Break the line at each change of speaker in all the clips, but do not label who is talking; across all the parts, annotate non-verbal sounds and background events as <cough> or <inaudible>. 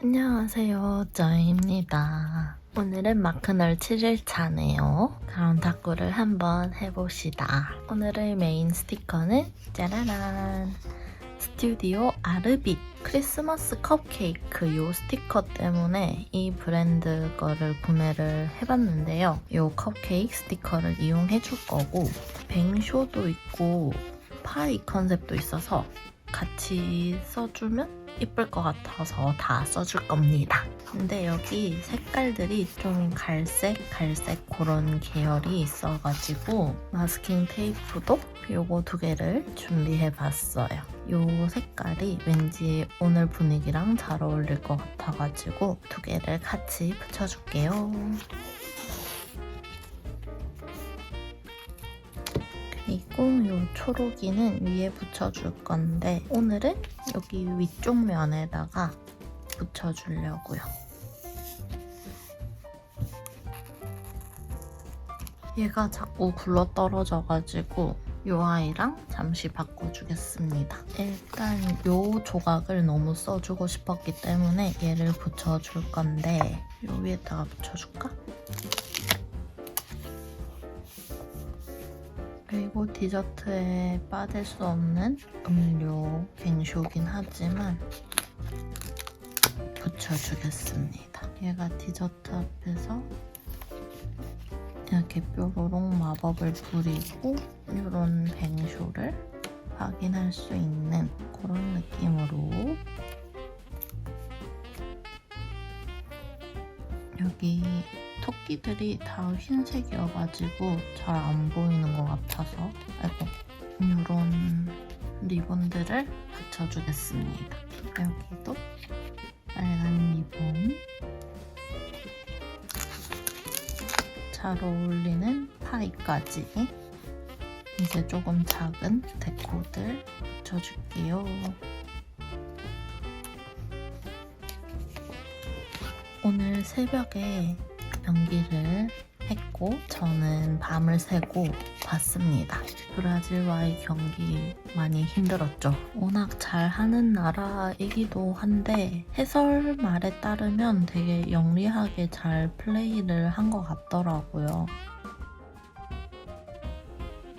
안녕하세요, 저입니다. 오늘은 마크널 7일차네요. 그럼 탁구를 한번 해봅시다. 오늘의 메인 스티커는 짜라란! 스튜디오 아르비 크리스마스 컵케이크 요 스티커 때문에 이 브랜드 거를 구매를 해봤는데요. 요 컵케이크 스티커를 이용해 줄 거고 뱅쇼도 있고 파이 컨셉도 있어서 같이 써주면 이쁠 것 같아서 다 써줄 겁니다. 근데 여기 색깔들이 좀 갈색, 갈색 그런 계열이 있어가지고 마스킹 테이프도 요거 두 개를 준비해봤어요. 요 색깔이 왠지 오늘 분위기랑 잘 어울릴 것 같아가지고 두 개를 같이 붙여줄게요. 그리고 요 초록이는 위에 붙여줄 건데 오늘은 여기 위쪽 면에다가 붙여주려고요. 얘가 자꾸 굴러 떨어져가지고 요 아이랑 잠시 바꿔주겠습니다. 일단 요 조각을 너무 써주고 싶었기 때문에 얘를 붙여줄 건데 요 위에다가 붙여줄까? 그리고 디저트에 빠질 수 없는 음료 뱅쇼긴 하지만 붙여주겠습니다. 얘가 디저트 앞에서 이렇게 뾰로롱 마법을 부리고 이런 뱅쇼를 확인할 수 있는 그런 느낌으로 여기 토끼들이 다 흰색이어가지고 잘 안 보이는 것 같아서 아이고 이런 리본들을 붙여주겠습니다. 여기도 빨간 리본 잘 어울리는 파이까지 이제 조금 작은 데코들 붙여줄게요. 오늘 새벽에 연기를 했고 저는 밤을 새고 봤습니다. 브라질과의 경기 많이 힘들었죠. 워낙 잘하는 나라이기도 한데 해설 말에 따르면 되게 영리하게 잘 플레이를 한 것 같더라고요.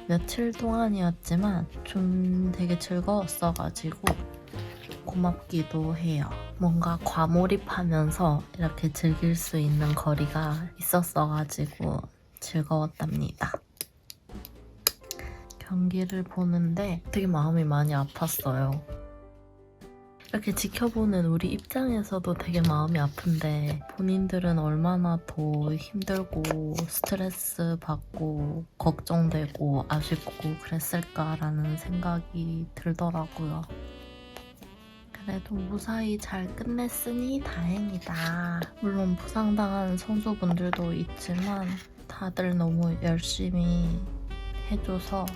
며칠 동안이었지만 좀 되게 즐거웠어가지고 고맙기도 해요. 뭔가 과몰입하면서 이렇게 즐길 수 있는 거리가 있었어가지고 즐거웠답니다. 경기를 보는데 되게 마음이 많이 아팠어요. 이렇게 지켜보는 우리 입장에서도 되게 마음이 아픈데 본인들은 얼마나 더 힘들고 스트레스 받고 걱정되고 아쉽고 그랬을까라는 생각이 들더라고요. 그래도 무사히 잘 끝냈으니 다행이다. 물론 부상당한 선수분들도 있지만 다들 너무 열심히 해줘서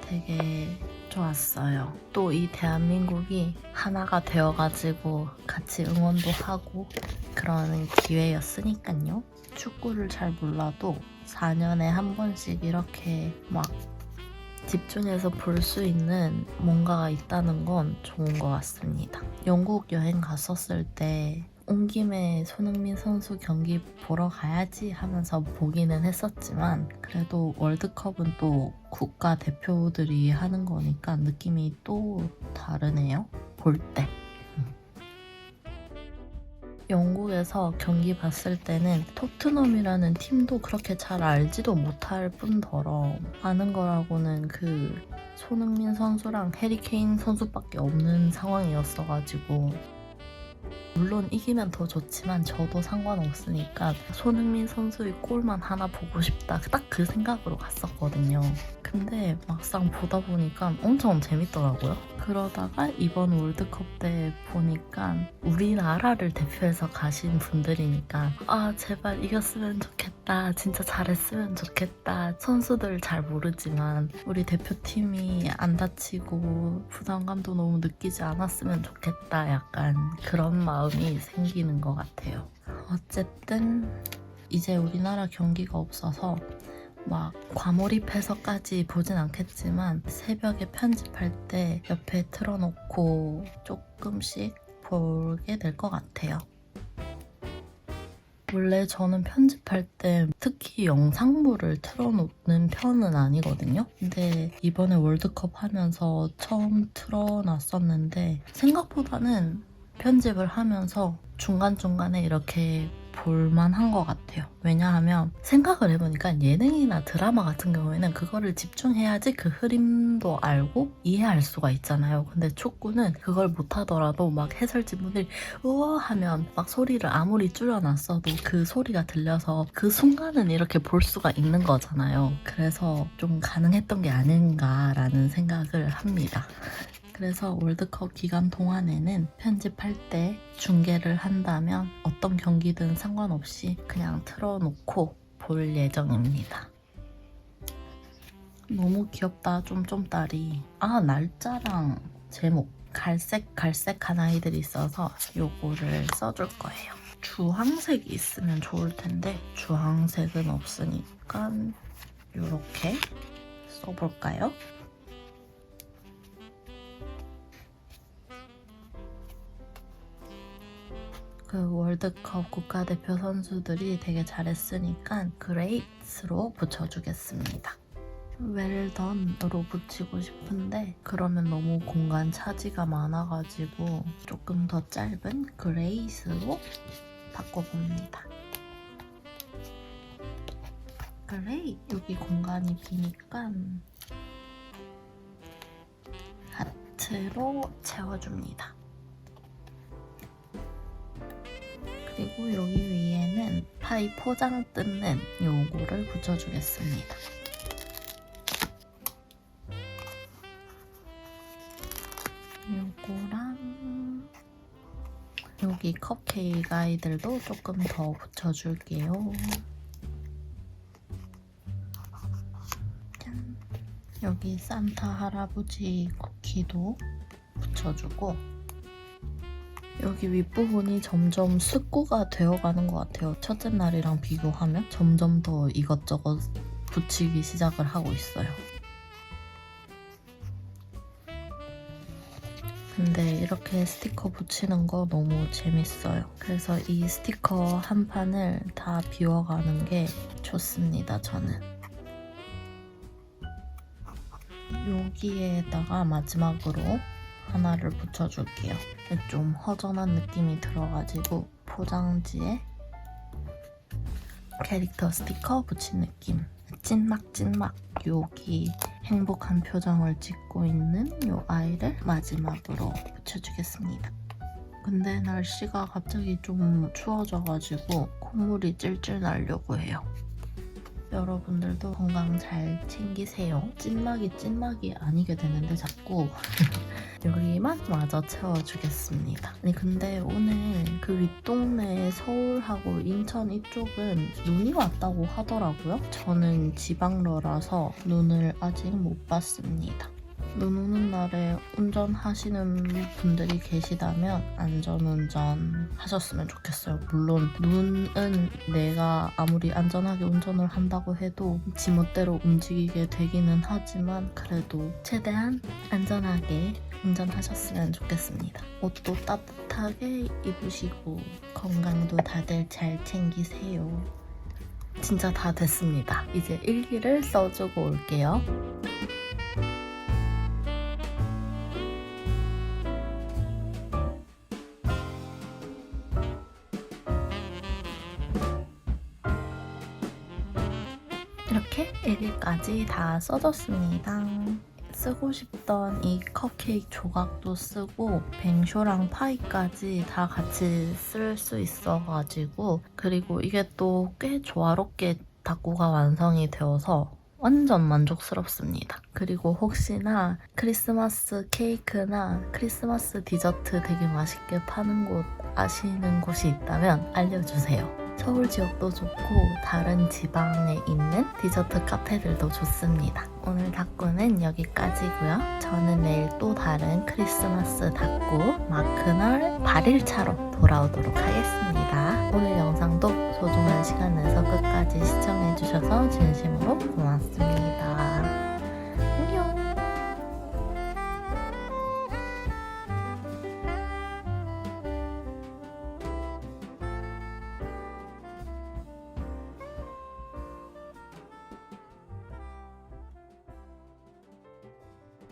되게 좋았어요. 또 이 대한민국이 하나가 되어가지고 같이 응원도 하고 그러는 기회였으니까요. 축구를 잘 몰라도 4년에 한 번씩 이렇게 막 집중해서 볼 수 있는 뭔가가 있다는 건 좋은 것 같습니다. 영국 여행 갔었을 때 온 김에 손흥민 선수 경기 보러 가야지 하면서 보기는 했었지만 그래도 월드컵은 또 국가 대표들이 하는 거니까 느낌이 또 다르네요. 볼 때. 영국에서 경기 봤을 때는 토트넘이라는 팀도 그렇게 잘 알지도 못할 뿐더러 아는 거라고는 그 손흥민 선수랑 해리케인 선수밖에 없는 상황이었어가지고 물론 이기면 더 좋지만 저도 상관없으니까 손흥민 선수의 골만 하나 보고 싶다 딱 그 생각으로 갔었거든요. 근데 막상 보다 보니까 엄청 재밌더라고요. 그러다가 이번 월드컵 때 보니까 우리나라를 대표해서 가신 분들이니까 아 제발 이겼으면 좋겠다 진짜 잘했으면 좋겠다 선수들 잘 모르지만 우리 대표팀이 안 다치고 부담감도 너무 느끼지 않았으면 좋겠다 약간 그런 마음이 생기는 것 같아요 어쨌든 이제 우리나라 경기가 없어서 막 과몰입해서까지 보진 않겠지만 새벽에 편집할 때 옆에 틀어놓고 조금씩 보게 될 것 같아요. 원래 저는 편집할 때 특히 영상물을 틀어놓는 편은 아니거든요. 근데 이번에 월드컵 하면서 처음 틀어놨었는데 생각보다는 편집을 하면서 중간중간에 이렇게 볼만한 것 같아요. 왜냐하면 생각을 해보니까 예능이나 드라마 같은 경우에는 그거를 집중해야지 그 흐름도 알고 이해할 수가 있잖아요. 근데 축구는 그걸 못하더라도 막 해설진분들이 우와 하면 막 소리를 아무리 줄여놨어도 그 소리가 들려서 그 순간은 이렇게 볼 수가 있는 거잖아요. 그래서 좀 가능했던 게 아닌가라는 생각을 합니다. 그래서 월드컵 기간 동안에는 편집할 때 중계를 한다면 어떤 경기든 상관없이 그냥 틀어놓고 볼 예정입니다. 너무 귀엽다 쫌쫌딸이 아 날짜랑 제목 갈색 갈색한 아이들이 있어서 요거를 써줄 거예요 주황색이 있으면 좋을 텐데 주황색은 없으니까 요렇게 써볼까요? 그 월드컵 국가대표 선수들이 되게 잘했으니까 그레이트로 붙여주겠습니다. 웰던으로 붙이고 싶은데 그러면 너무 공간 차지가 많아가지고 조금 더 짧은 그레이스로 바꿔봅니다. 그레이 여기 공간이 비니까 하트로 채워줍니다. 그리고 여기 위에는 파이 포장 뜯는 요거를 붙여주겠습니다. 요거랑 여기 컵케이크 아이들도 조금 더 붙여줄게요. 짠. 여기 산타 할아버지 쿠키도 붙여주고 여기 윗부분이 점점 습고가 되어가는 것 같아요. 첫째 날이랑 비교하면 점점 더 이것저것 붙이기 시작을 하고 있어요. 근데 이렇게 스티커 붙이는 거 너무 재밌어요. 그래서 이 스티커 한 판을 다 비워가는 게 좋습니다, 저는. 여기에다가 마지막으로 하나를 붙여줄게요. 좀 허전한 느낌이 들어가지고 포장지에 캐릭터 스티커 붙인 느낌. 찐막 찐막 여기 행복한 표정을 짓고 있는 요 아이를 마지막으로 붙여주겠습니다. 근데 날씨가 갑자기 좀 추워져가지고 콧물이 찔찔 나려고 해요. 여러분들도 건강 잘 챙기세요. 찐막이 찐막이 아니게 되는데 자꾸 <laughs> 여기만 마저 채워주겠습니다. 아니 근데 오늘 그 윗동네 서울하고 인천 이쪽은 눈이 왔다고 하더라고요. 저는 지방러라서 눈을 아직 못 봤습니다. 눈 오는 날에 운전하시는 분들이 계시다면 안전운전 하셨으면 좋겠어요. 물론 눈은 내가 아무리 안전하게 운전을 한다고 해도 지멋대로 움직이게 되기는 하지만 그래도 최대한 안전하게 운전하셨으면 좋겠습니다. 옷도 따뜻하게 입으시고 건강도 다들 잘 챙기세요. 진짜 다 됐습니다. 이제 일기를 써주고 올게요. 이렇게 일기까지 다 써줬습니다. 쓰고 싶던 이 컵케이크 조각도 쓰고 뱅쇼랑 파이까지 다 같이 쓸 수 있어가지고 그리고 이게 또 꽤 조화롭게 닭고가 완성이 되어서 완전 만족스럽습니다. 그리고 혹시나 크리스마스 케이크나 크리스마스 디저트 되게 맛있게 파는 곳 아시는 곳이 있다면 알려주세요. 서울 지역도 좋고 다른 지방에 있는 디저트 카페들도 좋습니다. 오늘 닭구는 여기까지고요. 저는 내일 또 다른 크리스마스 닭구 마크널 8일차로 돌아오도록 하겠습니다. 오늘 영상도 소중한 시간 내서 끝까지 시청해주셔서 진심으로.